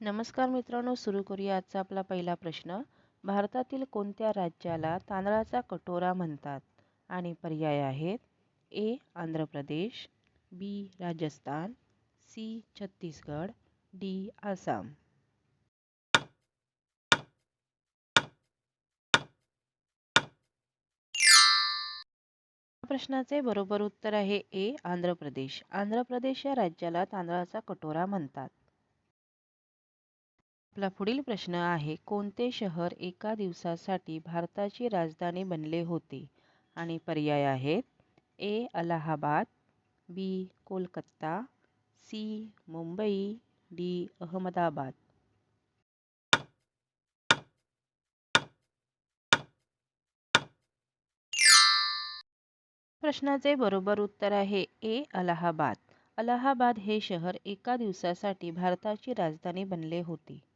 नमस्कार मित्रांनो सुरू करूया आजचा आपला पहिला प्रश्न. भारतातील कोणत्या राज्याला तांदळाचा कटोरा म्हणतात? आणि पर्याय आहेत. A Andhra Pradesh B Rajasthan C Chhattisgarh D Assam. प्रश्नाचे बरोबर उत्तर आहे ए आंध्र प्रदेश. आंध्र प्रदेश या राज्याला तांदळाचा कटोरा म्हणतात. आपला पुढील प्रश्न आहे कोणते शहर एका दिवसासाठी भारताची राजधानी बनले होते? आणि पर्याय आहेत A Allahabad B Kolkata C Mumbai D Ahmedabad. प्रश्नाचे बरोबर उत्तर आहे ए अलाहाबाद. अलाहाबाद हे शहर एका दिवसासाठी भारताची राजधानी बनले होते.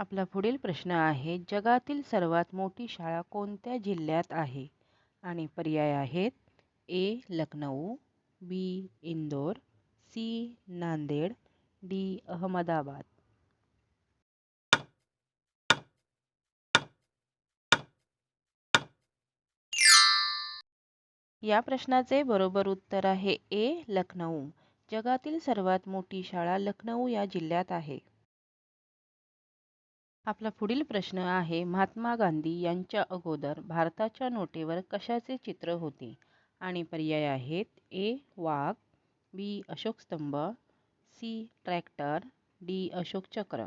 आपला पुढील प्रश्न आहे जगातील सर्वात मोठी शाळा कोणत्या जिल्ह्यात आहे? आणि पर्याय आहेत A Lucknow B Indore C Nanded D Ahmedabad. या प्रश्नाचे बरोबर उत्तर आहे ए लखनऊ. जगातील सर्वात मोठी शाळा लखनऊ या जिल्ह्यात आहे. आपला पुढील प्रश्न आहे महात्मा गांधी यांच्या अगोदर भारताच्या नोटेवर कशाचे चित्र होते? आणि पर्याय आहेत ए. वाघ बी. अशोक स्तंभ सी. Tractor D. अशोक चक्र.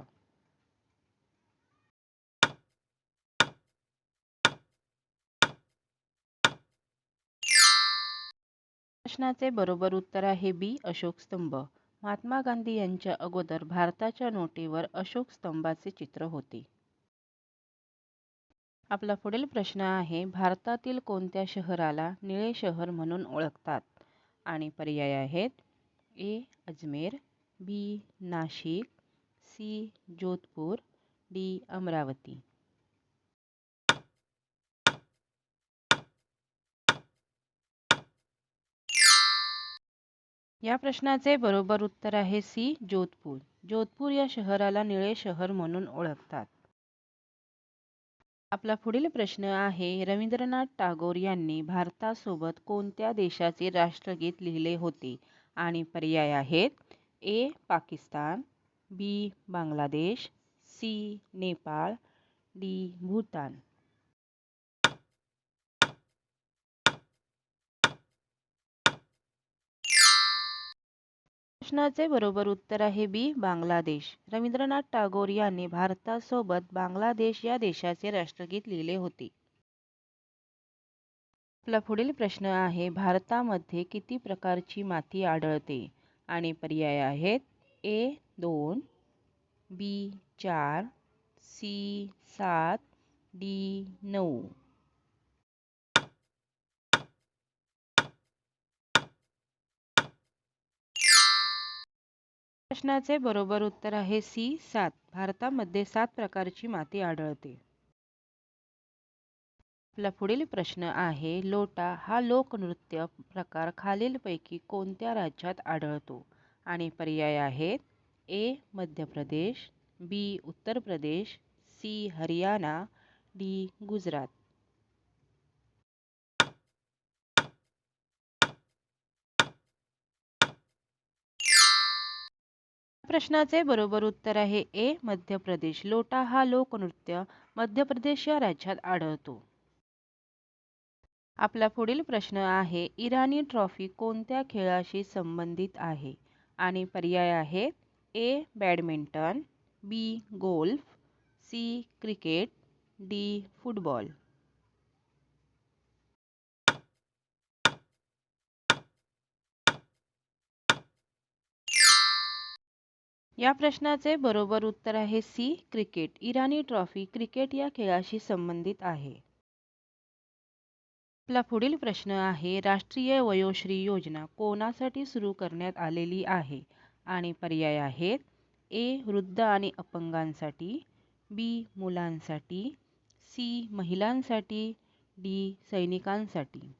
प्रश्नाचे बरोबर उत्तर आहे बी. अशोक स्तंभ. महात्मा गांधी यांच्या अगोदर भारताच्या नोटेवर अशोक स्तंभाचे चित्र होते. आपला पुढील प्रश्न आहे भारतातील कोणत्या शहराला निळे शहर म्हणून ओळखतात? आणि पर्याय आहेत A. Ajmer B. Nashik C. Jodhpur D. Amravati. या प्रश्नाचे बरोबर उत्तर आहे सी जोधपूर. जोधपूर या शहराला निळे शहर म्हणून ओळखतात. आपला पुढील प्रश्न आहे रवींद्रनाथ टागोर यांनी भारतासोबत कोणत्या देशाचे राष्ट्रगीत लिहिले होते? आणि पर्याय आहेत A Pakistan B Bangladesh C Nepal D Bhutan. प्रश्नाचे बरोबर उत्तर आहे बी बांगलादेश. रवींद्रनाथ टागोर यांनी भारतासोबत बांगलादेश या देशाचे राष्ट्रगीत लिहिले होते. आपला पुढील प्रश्न आहे भारतामध्ये किती प्रकारची माती आढळते? आणि पर्याय आहेत ए दोन बी चार सी सात डी नऊ. प्रश्नाचे बरोबर उत्तर आहे सी सात. भारतामध्ये सात प्रकारची माती आढळते. आपला पुढील प्रश्न आहे लोटा हा लोकनृत्य प्रकार खालीलपैकी कोणत्या राज्यात आढळतो? आणि पर्याय आहेत ए Madhya Pradesh B Uttar Pradesh C Haryana D Gujarat. प्रश्नाचे बरोबर उत्तर आहे ए मध्य प्रदेश. लोटा हा लोकनृत्य मध्य प्रदेश या राज्यात आढळतो. आपला पुढील प्रश्न आहे इराणी ट्रॉफी कोणत्या खेळाशी संबंधित आहे? आणि पर्याय आहेत A badminton B golf C cricket D football. या प्रश्नाचे बरोबर उत्तर आहे C cricket. Irani trophy cricket या खेळाशी संबंधित आहे. आपला पुढील प्रश्न आहे राष्ट्रीय वयोश्री योजना कोणासाठी सुरू करण्यात आलेली आहे? आणि पर्याय आहेत ए वृद्ध आणि अपंगांसाठी बी मुलांसाठी सी महिलांसाठी डी सैनिकांसाठी.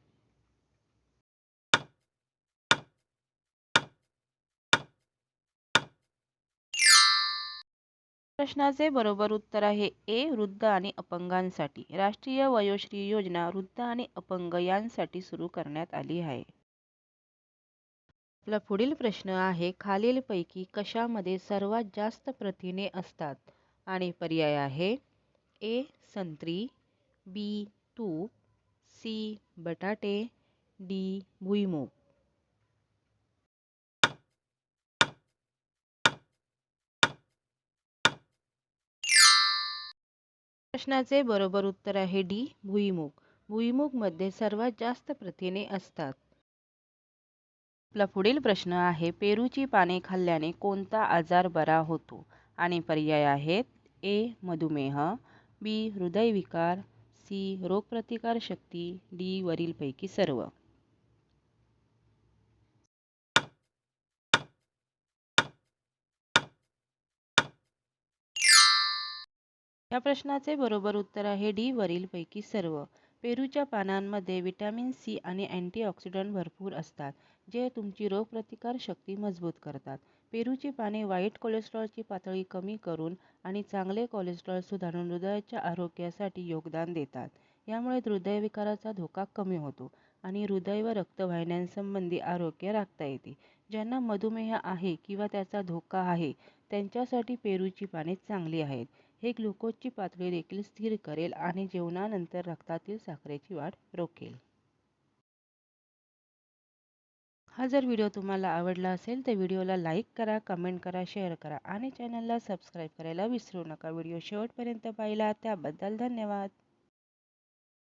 प्रश्नाचे बरोबर उत्तर आहे ए वृद्ध आणि अपंगांसाठी. राष्ट्रीय वयोश्री योजना वृद्ध आणि अपंग यांसाठी सुरू करण्यात आली आहे. आपला पुढील प्रश्न आहे खालीलपैकी कशामध्ये सर्वात जास्त प्रथिने असतात? आणि पर्याय आहे ए संत्री बी तूप सी बटाटे डी भुईमूग. प्रश्नाचे बरोबर उत्तर आहे डी भुईमुग. भुईमुगमध्ये सर्वात जास्त प्रथिने असतात. आपला पुढील प्रश्न आहे पेरूची पाने खाल्ल्याने कोणता आजार बरा होतो? आणि पर्याय आहेत ए मधुमेह बी हृदयविकार सी रोगप्रतिकारशक्ती डी वरीलपैकी सर्व. या प्रश्नाचे बरोबर उत्तर आहे डी वरीलपैकी सर्व. पेरूच्या पानांमध्ये विटॅमिन सी आणि अँटीऑक्सिडंट भरपूर असतात जे तुमची रोगप्रतिकार शक्ती मजबूत करतात. पेरूची पाने वाईट कोलेस्ट्रॉलची पातळी कमी करून आणि चांगले कोलेस्ट्रॉल सुधारून हृदयाच्या आरोग्यासाठी योगदान देतात. यामुळे हृदयविकाराचा धोका कमी होतो आणि हृदय व रक्तवाहिन्यांसंबंधी आरोग्य राखता येते. ज्यांना मधुमेह आहे किंवा त्याचा धोका आहे त्यांच्यासाठी पेरूची पाने चांगली आहेत. हे ग्लुकोजची पातळी देखील स्थिर करेल आणि जेवणानंतर रक्तातील साखरेची वाढ रोखेल. हा जर व्हिडिओ तुम्हाला आवडला असेल तर व्हिडिओला लाईक करा कमेंट करा शेअर करा आणि चॅनलला सबस्क्राईब करायला विसरू नका. व्हिडिओ शेवटपर्यंत पाहिला त्याबद्दल धन्यवाद.